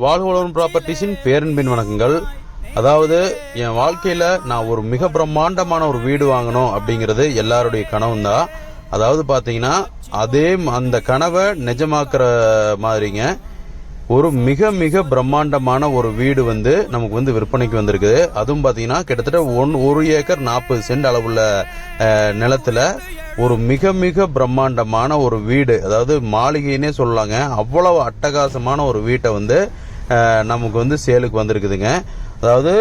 வாழ்வளவன் ப்ராப்பர்ட்டிஸின் பேரன்பின் வணக்கங்கள். அதாவது என் வாழ்க்கையில் நான் ஒரு மிக பிரம்மாண்டமான ஒரு வீடு வாங்கணும் அப்படிங்கிறது எல்லாருடைய கனவும் தான் அதாவது பார்த்தீங்கன்னா அதே அந்த கனவை நிஜமாக்குற மாதிரிங்க. ஒரு மிக மிக பிரம்மாண்டமான ஒரு வீடு வந்து நமக்கு வந்து விற்பனைக்கு வந்திருக்குது. அதுவும் பார்த்தீங்கன்னா கிட்டத்தட்ட ஒன் ஒரு ஏக்கர் நாற்பது சென்ட் அளவுள்ள நிலத்தில் ஒரு மிக மிக பிரம்மாண்டமான ஒரு வீடு. அதாவது மாளிகைன்னே சொல்லலாங்க. அவ்வளவு அட்டகாசமான ஒரு வீட்டை வந்து நமக்கு வந்து சேலுக்கு வந்திருக்குதுங்க. அதாவது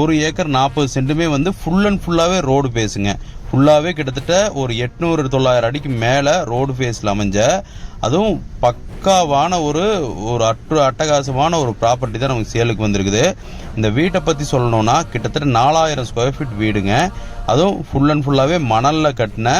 ஒரு ஏக்கர் நாற்பது சென்ட்டுமே வந்து ஃபுல் அண்ட் ஃபுல்லாகவே ரோடு பேஸுங்க ஃபுல்லாகவே கிட்டத்தட்ட ஒரு எட்நூறு தொள்ளாயிரம் அடிக்கு மேலே ரோடு ஃபேஸில் அமைஞ்ச அதுவும் பக்காவான ஒரு ஒரு அட்டு அட்டகாசமான ஒரு ப்ராப்பர்ட்டி தான் நமக்கு சேலுக்கு வந்திருக்குது. இந்த வீட்டை பற்றி சொல்லணும்னா கிட்டத்தட்ட நாலாயிரம் ஸ்கொயர் ஃபீட் வீடுங்க. அதுவும் ஃபுல் அண்ட் ஃபுல்லாகவே மணலில் கட்டின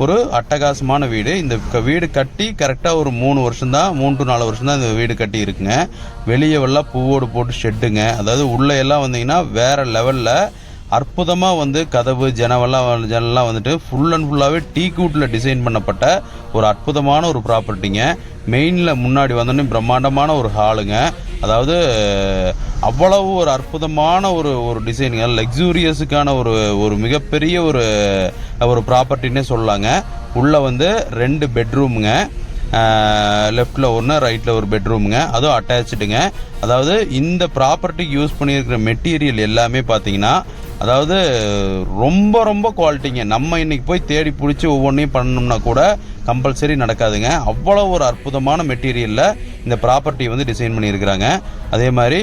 ஒரு அட்டகாசமான வீடு. இந்த வீடு கட்டி கரெக்டாக ஒரு மூணு வருஷம் தான் மூணு டு நாலு வருஷம் தான் இந்த வீடு கட்டி இருக்குங்க. வெளியே எல்லாம் பூவோடு போட்டு ஷெட்டுங்க. அதாவது உள்ளே எல்லாம் வந்தீங்கன்னா வேறு லெவலில் அற்புதமாக வந்து கதவு ஜனவெல்லாம் வந்து- வந்துட்டு ஃபுல் அண்ட் ஃபுல்லாகவே டீ கூட்டில் டிசைன் பண்ணப்பட்ட ஒரு அற்புதமான ஒரு ப்ராப்பர்ட்டிங்க மெயினில் முன்னாடி வந்தோடனே பிரம்மாண்டமான ஒரு ஹாலுங்க அதாவது அவ்வளவு ஒரு அற்புதமான ஒரு ஒரு டிசைனுங்க லக்ஸூரியஸுக்கான ஒரு ஒரு மிகப்பெரிய ஒரு ஒரு ப்ராப்பர்ட்டின்னே சொல்லலாங்க. உள்ளே வந்து ரெண்டு பெட்ரூமுங்க லெஃப்டில் ஒன்று ரைட்டில் ஒரு பெட்ரூமுங்க அதுவும் அட்டாச்சுடுங்க அதாவது இந்த ப்ராப்பர்ட்டிக்கு யூஸ் பண்ணியிருக்கிற மெட்டீரியல் எல்லாமே பார்த்தீங்கன்னா அதாவது ரொம்ப ரொம்ப குவாலிட்டிங்க நம்ம இன்றைக்கி போய் தேடி பிடிச்சி ஒவ்வொன்றையும் பண்ணணும்னா கூட கம்பல்சரி நடக்காதுங்க. அவ்வளோ ஒரு அற்புதமான மெட்டீரியலில் இந்த ப்ராப்பர்ட்டி வந்து டிசைன் பண்ணியிருக்கிறாங்க. அதே மாதிரி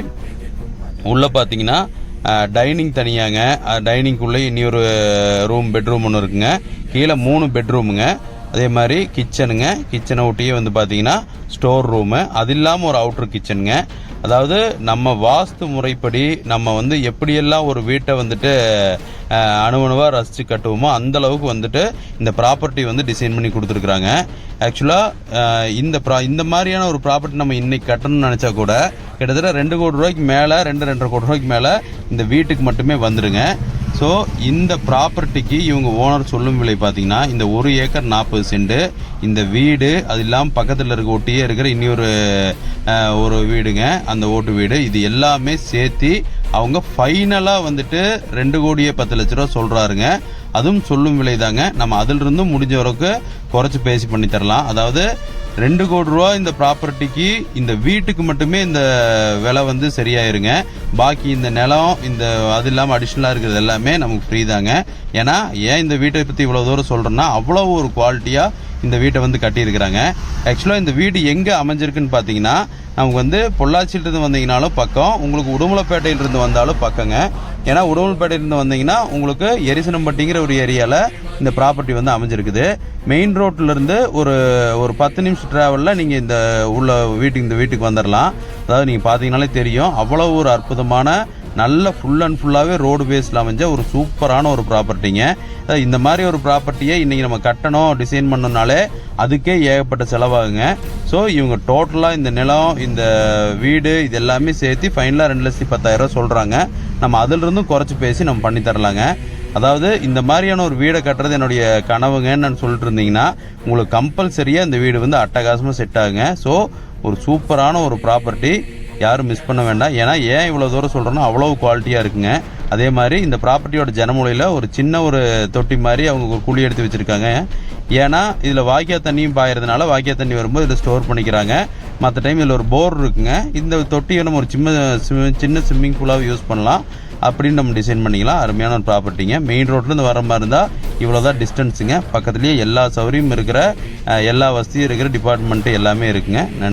உள்ளே பார்த்தீங்கன்னா டைனிங் தனியாங்க. டைனிங்குள்ளே இனி ஒரு ரூம் பெட்ரூம் ஒன்று இருக்குங்க. கீழே மூணு பெட்ரூமுங்க அதே மாதிரி கிச்சனுங்க கிச்சனை ஒட்டியே வந்து பார்த்தீங்கன்னா ஸ்டோர் ரூமு அது இல்லாமல் ஒரு அவுட்ரு கிச்சனுங்க அதாவது நம்ம வாஸ்து முறைப்படி நம்ம வந்து எப்படியெல்லாம் ஒரு வீட்டை வந்துட்டு அணுவணுவாக ரசித்து கட்டுவோமோ அந்தளவுக்கு வந்துட்டு இந்த ப்ராப்பர்ட்டி வந்து டிசைன் பண்ணி கொடுத்துருக்குறாங்க. ஆக்சுவலாக இந்த ப்ரா இந்த மாதிரியான ஒரு ப்ராப்பர்ட்டி நம்ம இன்றைக்கி கட்டணும்னு நினச்சா கூட கிட்டத்தட்ட ரெண்டு கோடி ரூபாய்க்கு மேலே ரெண்டு ரெண்டரை கோடி ரூபாய்க்கு மேலே இந்த வீட்டுக்கு மட்டுமே வந்துடுங்க ஸோ இந்த ப்ராப்பர்ட்டிக்கு இவங்க ஓனர் சொல்லும் விலை பார்த்தீங்கன்னா இந்த ஒரு ஏக்கர் நாற்பது சென்ட் இந்த வீடு அது இல்லாமல் பக்கத்தில் இருக்க ஒட்டியே இருக்கிற இன்னொரு ஒரு வீடுங்க அந்த ஓட்டு வீடு இது எல்லாமே சேர்த்து அவங்க ஃபைனலாக வந்துட்டு ரெண்டு கோடியே பத்து லட்ச ரூபா சொல்கிறாருங்க அதுவும் சொல்லும் விலை தாங்க நம்ம அதிலிருந்து முடிஞ்ச வரைக்கும் குறைச்சி பேசி பண்ணி தரலாம். அதாவது ரெண்டு கோடி ரூபா இந்த ப்ராப்பர்ட்டிக்கு இந்த வீட்டுக்கு மட்டுமே இந்த விலை வந்து சரியாயிருங்க. பாக்கி இந்த நிலம் இந்த அது இல்லாமல் அடிஷ்னலாக இருக்கிறது எல்லாமே நமக்கு ஃப்ரீ தாங்க. ஏன்னா ஏன் இந்த வீட்டை பற்றி இவ்வளோ தூரம் சொல்கிறேன்னா அவ்வளோ ஒரு குவாலிட்டியாக இந்த வீட்டை வந்து கட்டியிருக்கிறாங்க. ஆக்சுவலாக இந்த வீடு எங்கே அமைஞ்சிருக்குன்னு பார்த்தீங்கன்னா நமக்கு வந்து பொள்ளாச்சியிலிருந்து வந்தீங்கனாலும் பக்கம் உங்களுக்கு உடுமலைப்பேட்டையிலிருந்து வந்தாலும் பக்கங்க. ஏன்னா உடுமலைப்பேட்டையிலிருந்து வந்தீங்கன்னா உங்களுக்கு எரிசனம்பட்டிங்கிற ஒரு ஏரியாவில் இந்த ப்ராப்பர்ட்டி வந்து அமைஞ்சிருக்குது. மெயின் ரோட்லேருந்து ஒரு ஒரு பத்து நிமிஷம் ட்ராவலில் நீங்கள் இந்த உள்ள வீட்டுக்கு இந்த வீட்டுக்கு வந்துடலாம் அதாவது நீங்கள் பார்த்தீங்கனாலே தெரியும். அவ்வளோ ஒரு அற்புதமான நல்ல ஃபுல் அண்ட் ஃபுல்லாகவே ரோடு பேஸில் அமைஞ்ச ஒரு சூப்பரான ஒரு ப்ராப்பர்ட்டிங்க இந்த மாதிரி ஒரு ப்ராப்பர்ட்டியை இன்றைக்கி நம்ம கட்டணும் டிசைன் பண்ணோம்னாலே அதுக்கே ஏகப்பட்ட செலவாகுங்க. ஸோ இவங்க டோட்டலாக இந்த நிலம் இந்த வீடு இது எல்லாமே சேர்த்து ஃபைனலாக ரெண்டு லட்சத்தி பத்தாயிரம் சொல்கிறாங்க நம்ம அதிலிருந்தும் குறைச்சி பேசி நம்ம பண்ணி தரலாங்க. அதாவது இந்த மாதிரியான ஒரு வீடை கட்டுறது என்னுடைய கனவுங்கன்னு நான் சொல்லிட்டு இருந்தீங்கன்னா உங்களுக்கு கம்பல்சரியாக இந்த வீடு வந்து அட்டகாசமாக செட் ஆகுங்க. ஸோ ஒரு சூப்பரான ஒரு ப்ராப்பர்ட்டி யாரும் மிஸ் பண்ண வேண்டாம். ஏன்னா ஏன் இவ்வளோ தூரம் சொல்கிறோன்னா அவ்வளோ குவாலிட்டியாக இருக்குங்க. அதே மாதிரி இந்த ப்ராப்பர்ட்டியோட ஜனமூலையில் ஒரு சின்ன ஒரு தொட்டி மாதிரி அவங்க ஒரு குழி எடுத்து வச்சுருக்காங்க. ஏன்னா இதில் வாய்க்கா தண்ணியும் பாயறதுனால வாய்க்கா தண்ணி வரும்போது இதில் ஸ்டோர் பண்ணிக்கிறாங்க. மற்ற டைம் இதில் ஒரு போர் இருக்குங்க. இந்த தொட்டியை நம்ம ஒரு சின்ன சின்ன ஸ்விம்மிங் பூலாக யூஸ் பண்ணலாம். அப்படின்னு நம்ம டிசைன் பண்ணிக்கலாம். அருமையான ஒரு ப்ராப்பர்ட்டிங்க மெயின் ரோட்லேருந்து வர மாதிரி இருந்தால் இவ்வளோ தான் டிஸ்டன்ஸுங்க பக்கத்துலேயே எல்லா சௌகரியமும் இருக்கிற எல்லா வசதியும் இருக்கிற டிபார்ட்மெண்ட்டு எல்லாமே இருக்குங்க. நன்றி.